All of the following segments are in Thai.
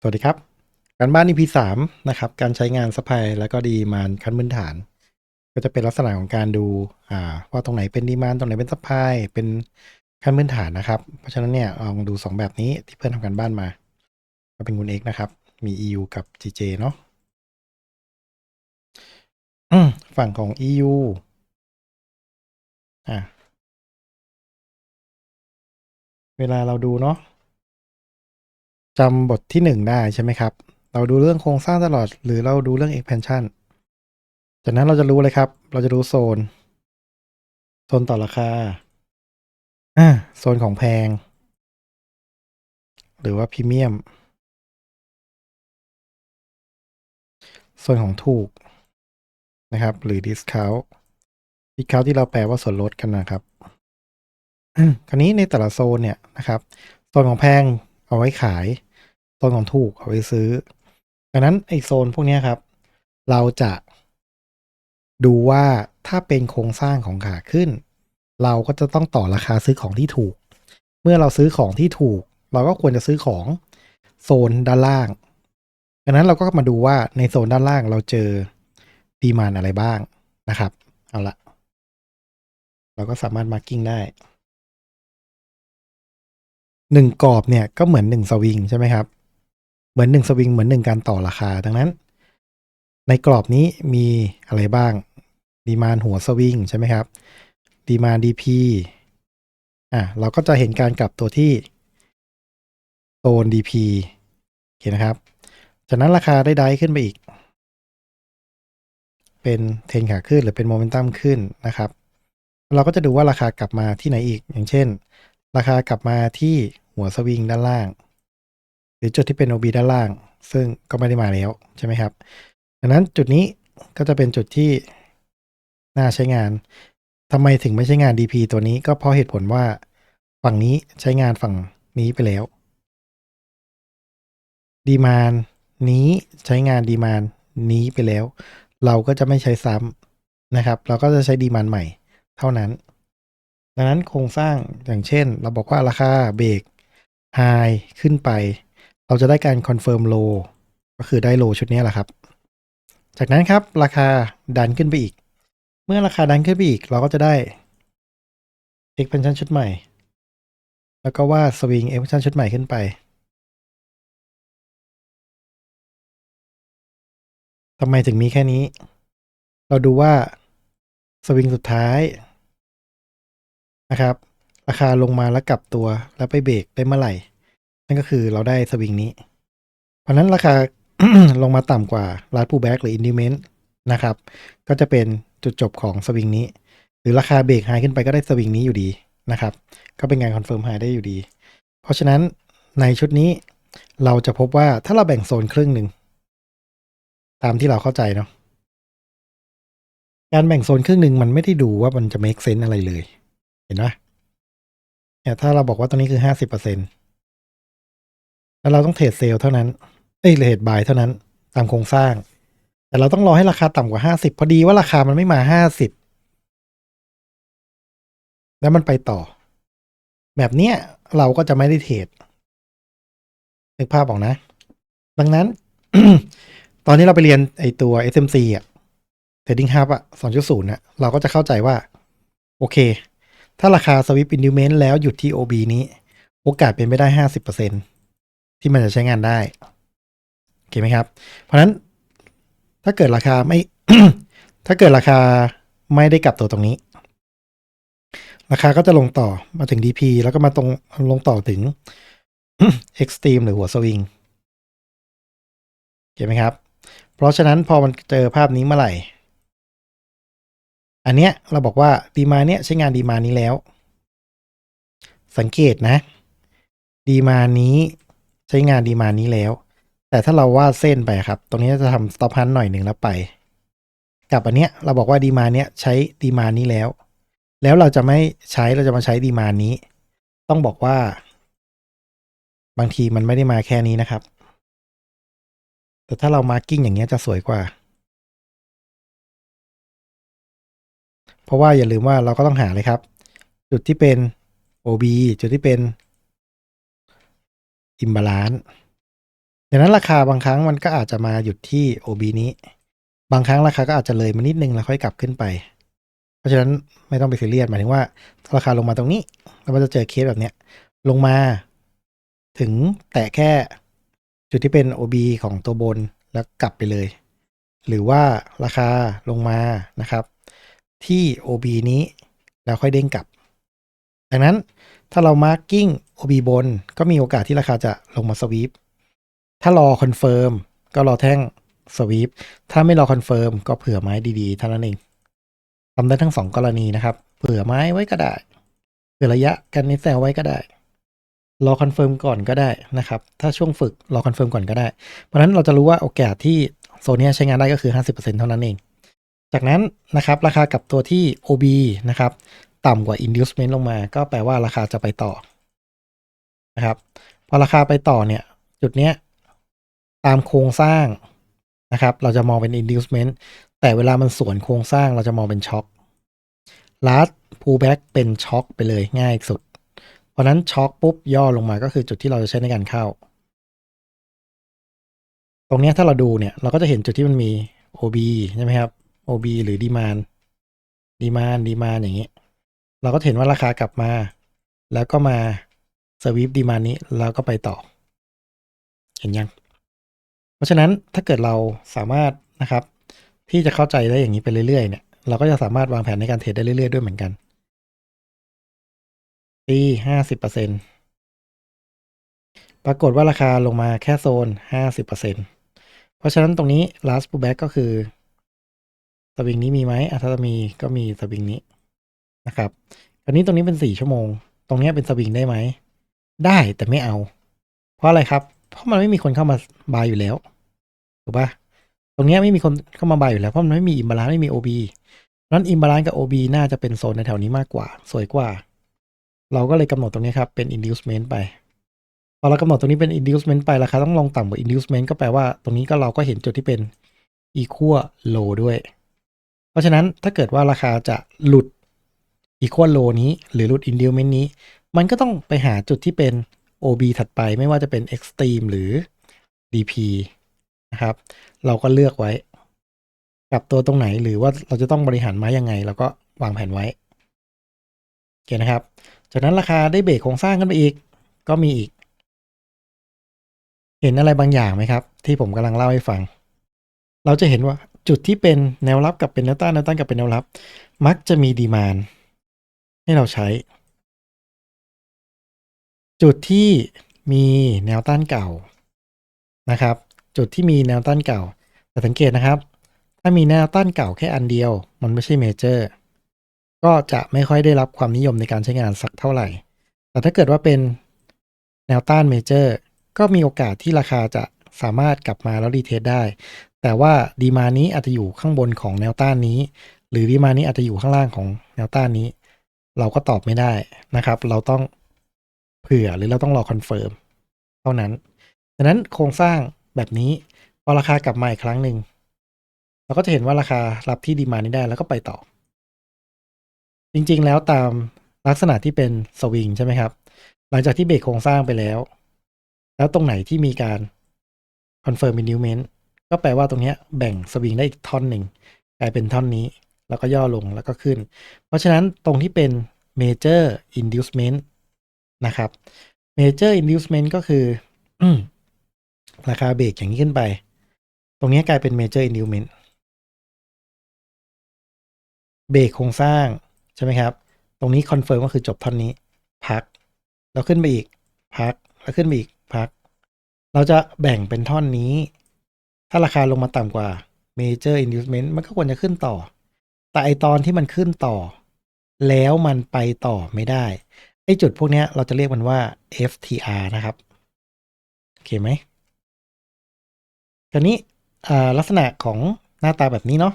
สวัสดีครับ การบ้าน EP สามนะครับ การใช้งานซัพายแล้วก็ดีมานขั้นพื้นฐาน ก็จะเป็นลักษณะของการดูอ่าว่าตรงไหนเป็นดีมานตรงไหนเป็นซัพายเป็นขั้นพื้นฐานนะครับ เพราะฉะนั้นเนี่ยลองดู 2 แบบนี้ที่เพื่อนทำการบ้านมาก็เป็นคุณ X นะครับ มี EU กับ GJ เนาะฝั่งของ EU อะเวลาเราดูเนาะ จำบทที่หนึ่งได้ใช่ไหมครับ เราดูเรื่องโครงสร้างตลอด หรือเราดูเรื่อง expansion จากนั้นเราจะรู้เลยครับ เราจะดูโซน โซนต่อราคาอ่าโซนของแพง หรือว่าพรีเมียม โซนของถูกนะครับ หรือ discount discount ที่เราแปลว่าส่วนลดกันนะครับคราวนี้ในแต่ละโซนเนี่ยนะครับ โซนของแพงเอาไว้ขาย โซนของถูกเอาไว้ซื้อ ดังนั้นไอโซนพวกนี้ครับ เราจะดูว่าถ้าเป็นโครงสร้างของขาขึ้น เราก็จะต้องต่อราคาซื้อของที่ถูก เมื่อเราซื้อของที่ถูก เราก็ควรจะซื้อของโซนด้านล่างดังนั้นเราก็มาดูว่าในโซนด้านล่างเราเจอดีมานอะไรบ้างนะครับ เอาละเราก็สามารถมาร์กิ้งได้หนึ่งกรอบเนี่ยก็เหมือนหนึ่งสวิงใช่ไหมครับ เหมือนหนึ่งสวิงเหมือนหนึ่งการต่อราคา ดังนั้น ในกรอบนี้มีอะไรบ้างดีมานหัวสวิงใช่ไหมครับดีมานดีพีอะเราก็จะเห็นการกลับตัวที่โซน DP โอเคนะครับ จากนั้นราคาได้ได้ขึ้นไปอีก เป็นเทนขาขึ้นหรือเป็นโมเมนตัมขึ้นนะครับ เราก็จะดูว่าราคากลับมาที่ไหนอีก อย่างเช่น ราคากลับมาที่หัวสวิงด้านล่าง หรือจุดที่เป็น OB ด้านล่าง ซึ่งก็ไม่ได้มาแล้วใช่ไหมครับ ดังนั้นจุดนี้ก็จะเป็นจุดที่น่าใช้งานทำไมถึงไม่ใช้งาน DP ตัวนี้ก็เพราะเหตุผลว่าฝั่งนี้ใช้งานฝั่งนี้ไปแล้วดีมานนี้ใช้งานดีมานนี้ไปแล้ว เราก็จะไม่ใช้ซ้ำนะครับ เราก็จะใช้ดีมานใหม่เท่านั้น ดังนั้นโครงสร้างอย่างเช่น เราบอกว่าราคาเบรกไฮขึ้นไป เราจะได้การคอนเฟิร์มโลก็คือได้โลชุดนี้แหละครับ จากนั้นครับราคาดันขึ้นไปอีก เมื่อราคาดันขึ้นไปอีก เราก็จะได้ expansion ชุดใหม่ แล้วก็ว่า swing expansion ชุดใหม่ขึ้นไปทำไมถึงมีแค่นี้ เราดูว่าสวิงสุดท้ายนะครับ ราคาลงมาแล้วกลับตัวแล้วไปเบรกได้เมื่อไหร่ นั่นก็คือเราได้สวิงนี้ เพราะนั้นราคาลงมาต่ำกว่าลาดพูแบ็กหรืออินดิเมนต์นะครับ ก็จะเป็นจุดจบของสวิงนี้ หรือราคาเบรกไฮขึ้นไปก็ได้สวิงนี้อยู่ดีนะครับ ก็เป็นงานคอนเฟิร์มไฮได้อยู่ดี เพราะฉะนั้นในชุดนี้เราจะพบว่าถ้าเราแบ่งโซนครึ่งหนึ่งตามที่เราเข้าใจเนาะการแบ่งโซนครึ่งหนึ่งมันไม่ได้ดูว่ามันจะ make sense อะไรเลย เห็นไหมเนี่ยถ้าเราบอกว่าตรงนี้คือห้าสิบเปอร์เซ็นต์ แล้วเราต้องเทรดเซลเท่านั้นเอ้ยเทรดบายเท่านั้นตามโครงสร้าง แต่เราต้องรอให้ราคาต่ำกว่าห้าสิบพอดีว่าราคามันไม่มาห้าสิบแล้วมันไปต่อ แบบเนี้ยเราก็จะไม่ได้เทรดนึกภาพออกนะ ดังนั้น ตอนนี้เราไปเรียนไอตัว SMC อะ Trading Hub อะ2.0น่ะเราก็จะเข้าใจว่า โอเค ถ้าราคาสวิปอินดิวเมนต์แล้วหยุดที่ OB นี้ โอกาสเป็นไปได้ 50% ที่มันจะใช้งานได้โอเคไหมครับ เพราะฉะนั้นถ้าเกิดราคาไม่ ถ้าเกิดราคาไม่ได้กลับตัวตรงนี้ ราคาก็จะลงต่อมาถึง DP แล้วก็มาตรงลงต่อถึง Extreme หรือหัวสวิงเห็นไหมครับ เพราะฉะนั้นพอมันเจอภาพนี้เมื่อไหร่ อันเนี้ยเราบอกว่าดีมาเนี้ยใช้งานดีมานี้แล้ว สังเกตนะ ดีมานี้ ใช้งานดีมานี้แล้ว แต่ถ้าเราวาดเส้นไปครับ ตรงนี้จะทำสต็อปฮันหน่อยหนึ่งแล้วไป กับอันเนี้ยเราบอกว่าดีมาเนี้ยใช้ดีมานี้แล้ว แล้วเราจะไม่ใช้เราจะมาใช้ดีมานี้ ต้องบอกว่า บางทีมันไม่ได้มาแค่นี้นะครับ แต่ถ้าเรามาร์กิ้งอย่างเงี้ยจะสวยกว่าเพราะว่าอย่าลืมว่าเราก็ต้องหาเลยครับ จุดที่เป็น OB จุดที่เป็น อิมบาลานดังนั้นราคาบางครั้งมันก็อาจจะมาหยุดที่ OB นี้ บางครั้งราคาก็อาจจะเลยมานิดนึงแล้วค่อยกลับขึ้นไป เพราะฉะนั้นไม่ต้องไปซีเรียสหมายถึงว่าราคาลงมาตรงนี้เราก็จะเจอเคสแบบเนี้ยลงมาถึงแตะแค่จุดที่เป็น OB ของตัวบนแล้วกลับไปเลย หรือว่าราคาลงมานะครับ ที่ OB นี้แล้วค่อยเด้งกลับ ดังนั้น ถ้าเรา marking OB บน ก็มีโอกาสที่ราคาจะลงมาสวีปถ้ารอคอนเฟิร์มก็รอแท่งสวีปถ้าไม่รอคอนเฟิร์มก็เผื่อไม้ดีๆเท่านั้นเองทำได้ทั้งสองกรณีนะครับ เผื่อไม้ไว้ก็ได้ เผื่อระยะกันนิดแซวไว้ก็ได้ รอคอนเฟิร์มก่อนก็ได้นะครับ ถ้าช่วงฝึกรอคอนเฟิร์มก่อนก็ได้ เพราะนั้นเราจะรู้ว่าโอกาสที่โซนเนี้ยใช้งานได้ก็คือ 50%เท่านั้นเอง จากนั้นนะครับราคากับตัวที่ OB นะครับ ต่ำกว่า inducement ลงมา ก็แปลว่าราคาจะไปต่อนะครับ พอราคาไปต่อเนี่ย จุดเนี้ยตามโครงสร้างนะครับ เราจะมองเป็น inducement แต่เวลามันสวนโครงสร้างเราจะมองเป็นช็อค last pullback เป็นช็อคไปเลยง่ายสุด เพราะนั้นช็อคปุ๊บย่อลงมาก็คือจุดที่เราจะใช้ในการเข้า ตรงเนี้ยถ้าเราดูเนี่ย เราก็จะเห็นจุดที่มันมี OB ใช่ไหมครับ OB หรือ demand demand demand อย่างนี้ เราก็เห็นว่าราคากลับมา แล้วก็มาสวีปดีมานี้แล้วก็ไปต่อ เห็นยัง เพราะฉะนั้นถ้าเกิดเราสามารถนะครับ ที่จะเข้าใจได้อย่างนี้ไปเรื่อยๆเนี่ยเราก็จะสามารถวางแผนในการเทรดได้เรื่อยๆด้วยเหมือนกันตีห้าสิบเปอร์เซ็นปรากฏว่าราคาลงมาแค่โซนห้าสิบเปอร์เซ็นเพราะฉะนั้นตรงนี้ last pullback ก็คือสวิงนี้มีไหมอะถ้าจะมีก็มีสวิงนี้ นะครับอันนี้ตรงนี้เป็นสี่ชั่วโมง ตรงนี้เป็นสวิงได้ไหม ได้แต่ไม่เอา เพราะอะไรครับ เพราะมันไม่มีคนเข้ามาบายอยู่แล้วถูกปะตรงนี้ไม่มีคนเข้ามาบายอยู่แล้วเพราะมันไม่มีอิมบาลานไม่มีโอบีนั้นอิมบาลานกับโอบีน่าจะเป็นโซนในแถวนี้มากกว่า สวยกว่า เราก็เลยกำหนดตรงนี้ครับเป็น inducement ไปพอเรากำหนดตรงนี้เป็น inducement ไปราคาต้องลงต่ำกว่า inducement ก็แปลว่าตรงนี้ก็เราก็เห็นจุดที่เป็น equal low ด้วย เพราะฉะนั้นถ้าเกิดว่าราคาจะหลุด equal low นี้หรือหลุด inducement นี้ มันก็ต้องไปหาจุดที่เป็น OB ถัดไปไม่ว่าจะเป็น extreme หรือ DP นะครับ เราก็เลือกไว้ กับตัวตรงไหนหรือว่าเราจะต้องบริหารไม้ยังไง เราก็วางแผนไว้โอเคนะครับ จากนั้นราคาได้เบรกโครงสร้างขึ้นไปอีก ก็มีอีก เห็นอะไรบางอย่างไหมครับ ที่ผมกำลังเล่าให้ฟัง เราจะเห็นว่าจุดที่เป็นแนวรับกับเป็นแนวต้านแนวต้านกับเป็นแนวรับ มักจะมีดีมาน ให้เราใช้ จุดที่มีแนวต้านเก่านะครับ จุดที่มีแนวต้านเก่า แต่สังเกตนะครับ ถ้ามีแนวต้านเก่าแค่อันเดียว มันไม่ใช่เมเจอร์ก็จะไม่ค่อยได้รับความนิยมในการใช้งานสักเท่าไหร่ แต่ถ้าเกิดว่าเป็นแนวต้านเมเจอร์ก็มีโอกาสที่ราคาจะสามารถกลับมาแล้วรีเทสได้ แต่ว่าดีมานี้อาจจะอยู่ข้างบนของแนวต้านนี้ หรือดีมานี้อาจจะอยู่ข้างล่างของแนวต้านนี้ เราก็ตอบไม่ได้นะครับ เราต้องเผื่อหรือเราต้องรอคอนเฟิร์มเท่านั้นดังนั้นโครงสร้างแบบนี้พอราคากลับมาอีกครั้งหนึ่งเราก็จะเห็นว่าราคารับที่ดีมานี้ได้แล้วก็ไปต่อ จริงๆแล้วตามลักษณะที่เป็นสวิงใช่ไหมครับ หลังจากที่เบรกโครงสร้างไปแล้ว แล้วตรงไหนที่มีการ confirm inducement ก็แปลว่าตรงนี้แบ่งสวิงได้อีกท่อนหนึ่งกลายเป็นท่อนนี้ แล้วก็ย่อลงแล้วก็ขึ้น เพราะฉะนั้นตรงที่เป็น major inducement นะครับ major inducement ก็คือราคาเบรกอย่างนี้ขึ้นไป ตรงนี้กลายเป็น major inducement เบรกโครงสร้าง ใช่ไหมครับ ตรงนี้คอนเฟิร์มก็คือจบท่อนนี้ พัก แล้วขึ้นไปอีก พัก แล้วขึ้นไปอีก พัก เราจะแบ่งเป็นท่อนนี้ ถ้าราคาลงมาต่ำกว่า major inducement มันก็ควรจะขึ้นต่อ แต่ไอตอนที่มันขึ้นต่อ แล้วมันไปต่อไม่ได้ ไอจุดพวกนี้เราจะเรียกมันว่า FTR นะครับ โอเคไหมคราวนี้ลักษณะของหน้าตาแบบนี้เนาะ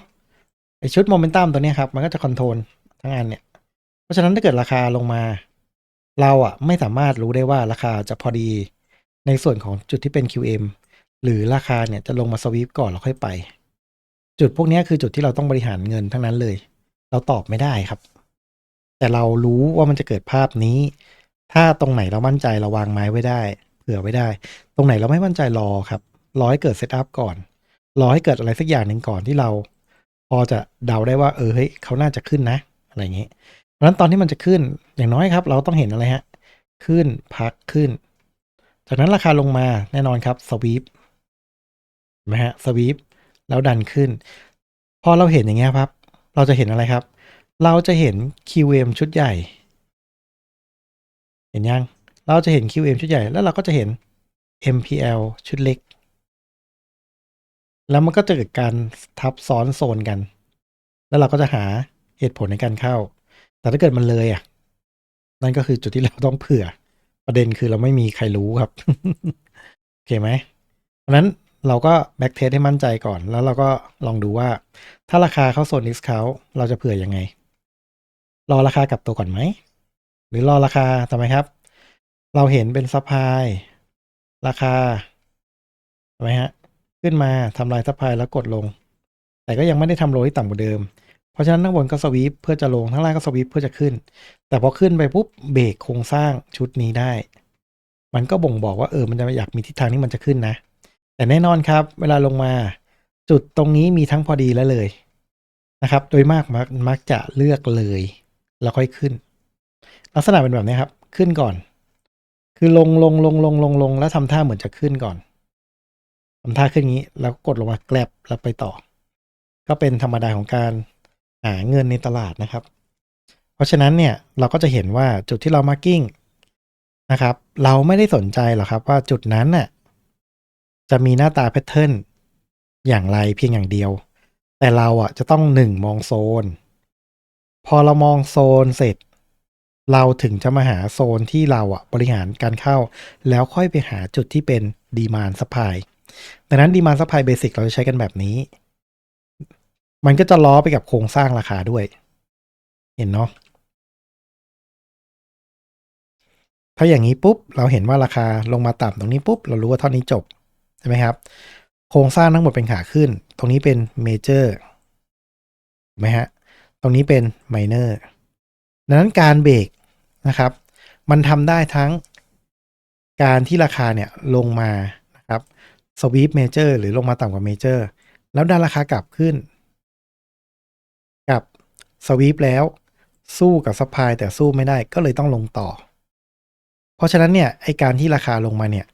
ไอชุดโมเมนตัมตัวนี้ครับ มันก็จะคอนโทรลทั้งอันเนี่ย เพราะฉะนั้นถ้าเกิดราคาลงมา เราอะไม่สามารถรู้ได้ว่าราคาจะพอดีในส่วนของจุดที่เป็น QM หรือราคาเนี่ยจะลงมาสวีปก่อนแล้วค่อยไป จุดพวกนี้คือจุดที่เราต้องบริหารเงินทั้งนั้นเลย เราตอบไม่ได้ครับ แต่เรารู้ว่ามันจะเกิดภาพนี้ ถ้าตรงไหนเรามั่นใจเราวางไม้ไว้ได้ เผื่อไว้ได้ ตรงไหนเราไม่มั่นใจรอครับ รอให้เกิดเซตอัพก่อน รอให้เกิดอะไรสักอย่างหนึ่งก่อนที่เรา พอจะเดาได้ว่า เออเฮ้ยเขาน่าจะขึ้นนะ อะไรอย่างนี้เพราะฉะนั้นตอนที่มันจะขึ้นอย่างน้อยครับ เราต้องเห็นอะไรฮะ ขึ้นพักขึ้น จากนั้นราคาลงมาแน่นอนครับสวีปนไหมฮะสวีป แล้วดันขึ้น พอเราเห็นอย่างเงี้ยครับ เราจะเห็นอะไรครับ เราจะเห็น QM ชุดใหญ่ เห็นยัง เราจะเห็น QM ชุดใหญ่ แล้วเราก็จะเห็น MPL ชุดเล็ก แล้วมันก็จะเกิดการทับซ้อนโซนกัน แล้วเราก็จะหาเหตุผลในการเข้า แต่ถ้าเกิดมันเลยอะ นั่นก็คือจุดที่เราต้องเผื่อ ประเด็นคือเราไม่มีใครรู้ครับ โอเคไหมเพราะฉะนั้น เราก็แบ็กเทสให้มั่นใจก่อน แล้วเราก็ลองดูว่า ถ้าราคาเข้าโซน discount เราจะเผื่อยังไง รอราคากลับตัวก่อนไหม หรือรอราคาทำไมครับ เราเห็นเป็นซัพพลายราคาทำไมฮะ ขึ้นมาทำลายซัพพลายแล้วกดลง แต่ก็ยังไม่ได้ทำโลที่ต่ำกว่าเดิม เพราะฉะนั้นข้างบนก็สวีปเพื่อจะลงข้างล่างก็สวีปเพื่อจะขึ้น แต่พอขึ้นไปปุ๊บเบรกโครงสร้างชุดนี้ได้ มันก็บ่งบอกว่าเออมันจะอยากมีทิศทางที่มันจะขึ้นนะ แต่แน่นอนครับ เวลาลงมาจุดตรงนี้มีทั้งพอดีและเลยนะครับ โดยมากมักมักจะเลือกเลย แล้วค่อยขึ้น ลักษณะเป็นแบบนี้ครับ ขึ้นก่อน คือลงลงลงลงลงลงแล้วทำท่าเหมือนจะขึ้นก่อนทำท่าขึ้นงี้ แล้วกดลงมาแกลบแล้วไปต่อ ก็เป็นธรรมดาของการหาเงินในตลาดนะครับ เพราะฉะนั้นเนี่ยเราก็จะเห็นว่าจุดที่เรามาร์กิ้งนะครับ เราไม่ได้สนใจหรอกครับว่าจุดนั้นน่ะ จะมีหน้าตาแพทเทิร์นอย่างไรเพียงอย่างเดียว แต่เราอะจะต้องหนึ่งมองโซน พอเรามองโซนเสร็จ เราถึงจะมาหาโซนที่เราอะบริหารการเข้า แล้วค่อยไปหาจุดที่เป็นดีมานซัพพลายดังนั้นดีมานซัพพลายเบสิกเราจะใช้กันแบบนี้ มันก็จะล้อไปกับโครงสร้างราคาด้วย เห็นเนาะถ้าอย่างนี้ปุ๊บ เราเห็นว่าราคาลงมาต่ำตรงนี้ปุ๊บ เรารู้ว่าเท่านี้จบ ใช่ไหมครับ โครงสร้างทั้งหมดเป็นขาขึ้น ตรงนี้เป็นเมเจอร์ถูกไหมฮะ ตรงนี้เป็นไมเนอร์ดังนั้นการเบรกนะครับ มันทำได้ทั้งการที่ราคาเนี่ยลงมานะครับสวีปเมเจอร์หรือลงมาต่ำกว่าเมเจอร์แล้วดันราคากลับขึ้น กับสวีปแล้ว สู้กับซัพพลายแต่สู้ไม่ได้ก็เลยต้องลงต่อ เพราะฉะนั้นเนี่ยไอการที่ราคาลงมาเนี่ย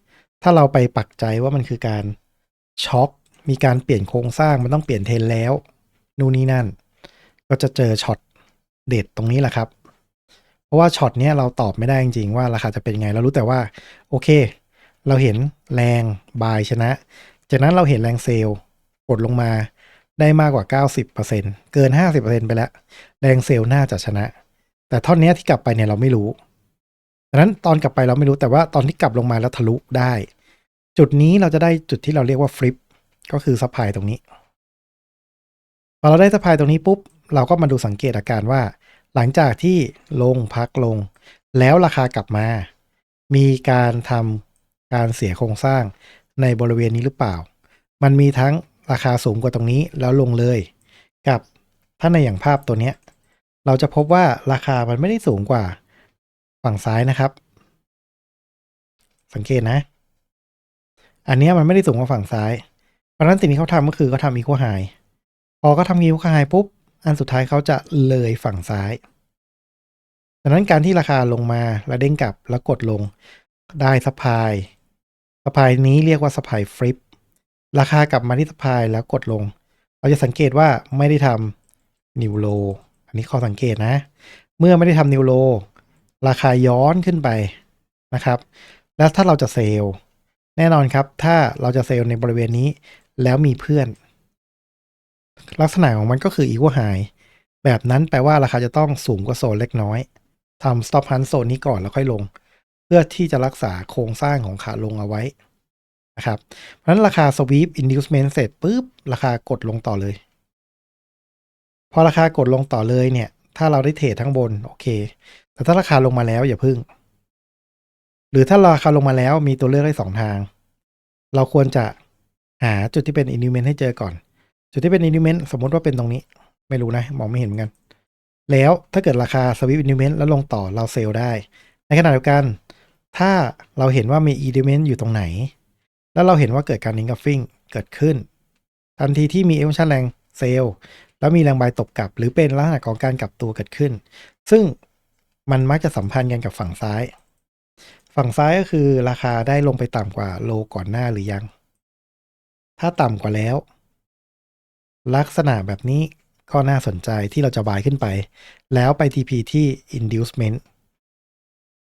ถ้าเราไปปักใจว่ามันคือการช็อคมีการเปลี่ยนโครงสร้างมันต้องเปลี่ยนเทรนแล้ว นู่นนี่นั่น ก็จะเจอช็อตเด็ดตรงนี้แหละครับ เพราะว่าช็อตเนี้ยเราตอบไม่ได้จริงๆว่าราคาจะเป็นไง เรารู้แต่ว่า โอเค เราเห็นแรงบายชนะ จากนั้นเราเห็นแรงเซลล์กดลงมาได้มากกว่า 90%เกิน 50%ไปแล้ว แรงเซลล์น่าจะชนะ แต่ท่อนนี้ที่กลับไปเนี่ยเราไม่รู้ ดังนั้นตอนกลับไปเราไม่รู้แต่ว่าตอนที่กลับลงมาแล้วทะลุได้ จุดนี้เราจะได้จุดที่เราเรียกว่าฟลิปก็คือซัพายตรงนี้พอเราได้ซัพายตรงนี้ปุ๊บ เราก็มาดูสังเกตอาการว่า หลังจากที่ลงพักลง แล้วราคากลับมา มีการทำการเสียโครงสร้างในบริเวณนี้หรือเปล่า มันมีทั้งราคาสูงกว่าตรงนี้แล้วลงเลย กับถ้าในอย่างภาพตัวเนี้ยเราจะพบว่าราคามันไม่ได้สูงกว่า ฝั่งซ้ายนะครับ สังเกตนะ อันนี้มันไม่ได้สูงกว่าฝั่งซ้าย เพราะนั้นสิ่งที่เขาทำก็คือเขาทำอีโคไฮพอเขาทำอีโคไฮปุ๊บ อันสุดท้ายเขาจะเลยฝั่งซ้ายดังนั้นการที่ราคาลงมาแล้วเด้งกลับแล้วกดลงได้สปายสปายนี้เรียกว่าสปายฟลิปราคากลับมาที่สปายแล้วกดลง เราจะสังเกตว่าไม่ได้ทำนิวโลอันนี้ข้อสังเกตนะ เมื่อไม่ได้ทำนิวโล ราคาย้อนขึ้นไปนะครับ แล้วถ้าเราจะเซลล์แน่นอนครับ ถ้าเราจะเซลล์ในบริเวณนี้แล้วมีเพื่อน ลักษณะของมันก็คือ equal high แบบนั้นแปลว่าราคาจะต้องสูงกว่าโซนเล็กน้อยทำ stop hunt โซนนี้ก่อนแล้วค่อยลง เพื่อที่จะรักษาโครงสร้างของขาลงเอาไว้นะครับ เพราะฉะนั้นราคา sweep inducement เสร็จปุ๊บ ราคากดลงต่อเลย พอราคากดลงต่อเลยเนี่ย ถ้าเราได้เทรดทั้งบน โอเค แต่ถ้าราคาลงมาแล้วอย่าพึ่ง หรือถ้าราคาลงมาแล้วมีตัวเลือกให้สองทาง เราควรจะหาจุดที่เป็น inducement ให้เจอก่อน จุดที่เป็น inducement สมมติว่าเป็นตรงนี้ ไม่รู้นะ มองไม่เห็นเหมือนกัน แล้วถ้าเกิดราคา sweep inducement แล้วลงต่อเราเซลได้ ในขณะเดียวกัน ถ้าเราเห็นว่ามี inducement อยู่ตรงไหน แล้วเราเห็นว่าเกิดการ engulfing เกิดขึ้น ทันทีที่มี emotion แรงเซลแล้วมีแรงบายตบกลับ หรือเป็นลักษณะของการกลับตัวเกิดขึ้น ซึ่ง มันมักจะสัมพันธ์กันกับฝั่งซ้าย ฝั่งซ้ายก็คือราคาได้ลงไปต่ำกว่าโลก่อนหน้าหรือยัง ถ้าต่ำกว่าแล้ว ลักษณะแบบนี้ก็น่าสนใจที่เราจะบายขึ้นไป แล้วไป TP ที่ inducement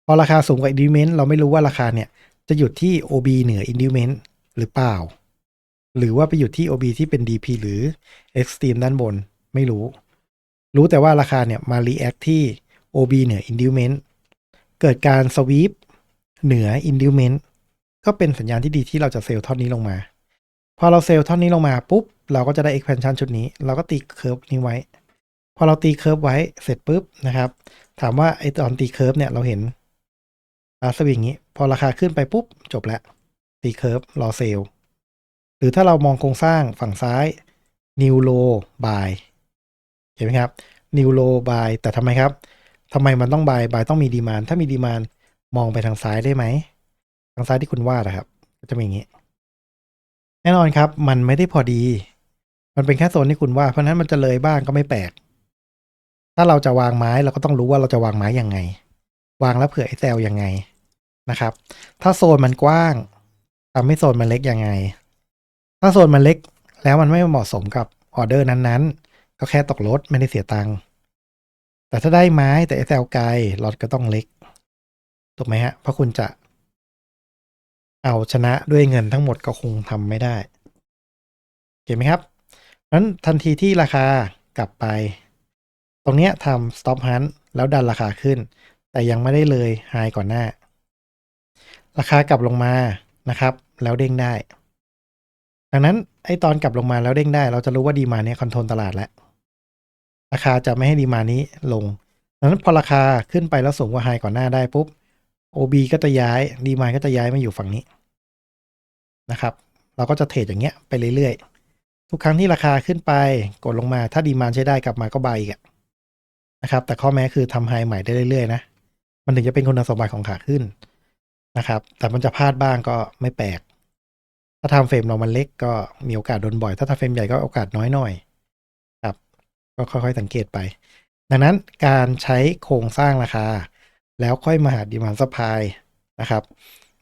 พอราคาสูงกว่า inducement เราไม่รู้ว่าราคาเนี่ย จะหยุดที่ OB เหนือ inducement หรือเปล่า หรือว่าไปหยุดที่ OB ที่เป็น DP หรือ extreme ด้านบนไม่รู้ รู้แต่ว่าราคาเนี่ยมา react ที่ OB เหนือ inducement เกิดการ sweep เหนือ inducement ก็เป็นสัญญาณที่ดีที่เราจะเซลล์ท่อนนี้ลงมา พอเราเซลล์ท่อนนี้ลงมาปุ๊บ เราก็จะได้ expansion ชุดนี้ เราก็ตีเคอร์ฟนี้ไว้ พอเราตีเคอร์ฟไว้เสร็จปุ๊บนะครับ ถามว่าไอตอนตีเคอร์ฟเนี่ยเราเห็นอาสวิงนี้ พอราคาขึ้นไปปุ๊บ จบแล้ว ตีเคอร์ฟรอเซลล์หรือถ้าเรามองโครงสร้างฝั่งซ้าย new low buy เห็นไหมครับ new low buy แต่ทำไมครับ ทำไมมันต้อง buy buy ต้องมีดีมานถ้ามีดีมานมองไปทางซ้ายได้ไหม ทางซ้ายที่คุณวาดนะครับก็จะมีอย่างนี้ แน่นอนครับ มันไม่ได้พอดี มันเป็นแค่โซนที่คุณว่าเพราะฉะนั้นมันจะเลยบ้างก็ไม่แปลก ถ้าเราจะวางไม้เราก็ต้องรู้ว่าเราจะวางไม้ยังไง วางแล้วเผื่อไอ้แซลยังไงนะครับ ถ้าโซนมันกว้างทำให้โซนมันเล็กยังไง ถ้าโซนมันเล็กแล้วมันไม่เหมาะสมกับออเดอร์นั้นๆ ก็แค่ตกรถไม่ได้เสียตังค์ แต่ถ้าได้ไม้แต่ไอ้แซลไกลรถก็ต้องเล็ก ถูกไหมฮะ เพราะคุณจะเอาชนะด้วยเงินทั้งหมดก็คงทำไม่ได้เห็นไหมครับนั้นทันทีที่ราคากลับไป ตรงเนี้ยทำ stop hunt แล้วดันราคาขึ้น แต่ยังไม่ได้เลยไฮก่อนหน้า ราคากลับลงมานะครับ แล้วเด้งได้ ดังนั้นไอตอนกลับลงมาแล้วเด้งได้ เราจะรู้ว่าดีมาเนี่ยคอนโทรลตลาดแล้ว ราคาจะไม่ให้ดีมานี้ลงดังนั้นพอราคาขึ้นไปแล้วสูงกว่าไฮก่อนหน้าได้ปุ๊บ OB ก็จะย้ายดีมาก็จะย้ายมาอยู่ฝั่งนี้นะครับ เราก็จะเทรดอย่างเงี้ยไปเรื่อยๆ ทุกครั้งที่ราคาขึ้นไปกดลงมาถ้าดีมานใช้ได้กลับมาก็บายอีกอะนะครับ แต่ข้อแม้คือทำไฮใหม่ได้เรื่อยๆนะ มันถึงจะเป็นคุณสมบัติของขาขึ้นนะครับ แต่มันจะพลาดบ้างก็ไม่แปลก ถ้าทำเฟรมเรามันเล็กก็มีโอกาสโดนบ่อย ถ้าทำเฟรมใหญ่ก็โอกาสน้อยหน่อย ก็ค่อยๆ สังเกตไป ดังนั้นการใช้โครงสร้างราคา แล้วค่อยมาหาดีมานซัพายนะครับ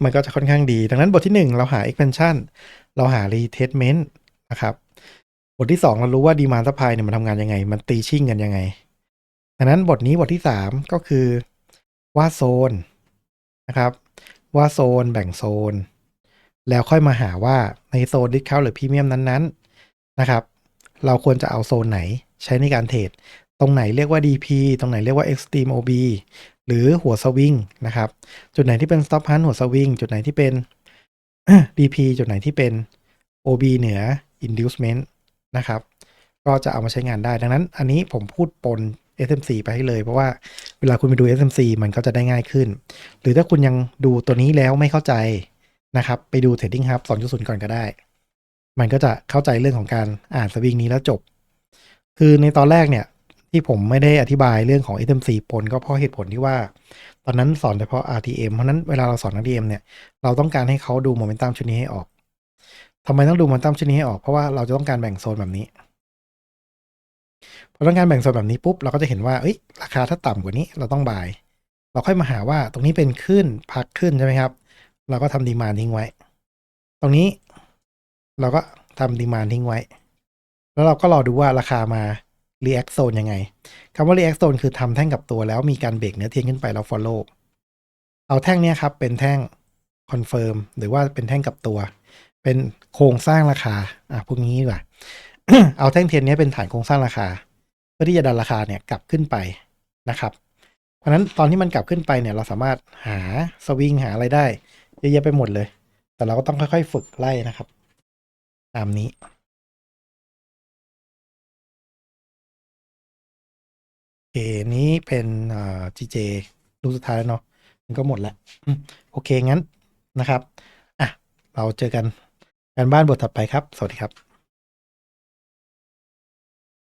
มันก็จะค่อนข้างดี ดังนั้นบทที่ 1 เราหา expansion เราหา retestment นะครับ บทที่ 2 เรารู้ว่าดีมานซัพายเนี่ยมันทำงานยังไง มันตีชิ่งกันยังไง ดังนั้นบทนี้บทที่ 3 ก็คือว่าโซนนะครับ ว่าโซนแบ่งโซน แล้วค่อยมาหาว่าในโซนดิสคาวหรือพรีเมียมนั้นๆนะครับ เราควรจะเอาโซนไหน ใช้ในการเทรด ตรงไหนเรียกว่า DP ตรงไหนเรียกว่า Extreme OB หรือหัวสวิงนะครับ จุดไหนที่เป็น stop hunt หัวสวิง จุดไหนที่เป็น DP จุดไหนที่เป็น OB เหนือ inducement นะครับ ก็จะเอามาใช้งานได้ ดังนั้น อันนี้ผมพูดปน SMC ไปให้เลย เพราะว่าเวลาคุณไปดู SMC มันก็จะได้ง่ายขึ้น หรือถ้าคุณยังดูตัวนี้แล้วไม่เข้าใจนะครับ ไปดู Trading Hub 2.0 ก่อนก็ได้ มันก็จะเข้าใจเรื่องของการอ่านสวิงนี้แล้วจบ คือในตอนแรกเนี่ย ที่ผมไม่ได้อธิบายเรื่องของ SMC ปนก็เพราะเหตุผลที่ว่า ตอนนั้นสอนเฉพาะ RTM เพราะนั้นเวลาเราสอน RTM เนี่ย เราต้องการให้เขาดูโมเมนตัมชุดนี้ให้ออกทำไมต้องดูโมเมนตัมชุดนี้ให้ออกเพราะว่าเราจะต้องการแบ่งโซนแบบนี้พอต้องการแบ่งโซนแบบนี้ปุ๊บเราก็จะเห็นว่าเอ้ยราคาถ้าต่ำกว่านี้เราต้องบาย เราค่อยมาหาว่าตรงนี้เป็นขึ้นพักขึ้นใช่ไหมครับ เราก็ทำดีมานทิ้งไว้ ตรงนี้เราก็ทำดีมานทิ้งไว้ แล้วเราก็รอดูว่าราคามา react zone ยังไงคำว่า react zone คือทำแท่งกับตัวแล้วมีการเบรกเนื้อเทียนขึ้นไปแล้ว follow เอาแท่งเนี้ยครับ เป็นแท่ง confirm หรือว่าเป็นแท่งกับตัว เป็นโครงสร้างราคาอะพวกนี้ดีกว่าเอาแท่งเทียนนี้เป็นฐานโครงสร้างราคา เพื่อที่จะดันราคาเนี่ยกลับขึ้นไปนะครับ เพราะฉะนั้นตอนที่มันกลับขึ้นไปเนี่ยเราสามารถหาสวิงหาอะไรได้เยอะแยะไปหมดเลย แต่เราก็ต้องค่อยๆ ฝึกไล่นะครับ ตามนี้ เคนี้เป็นเอ่อ GJ รูปสุดท้ายแล้วเนาะมันก็หมดแล้วโอเคงั้นนะครับ อะ เราเจอกันกันบ้านบทถัดไปครับ สวัสดีครับ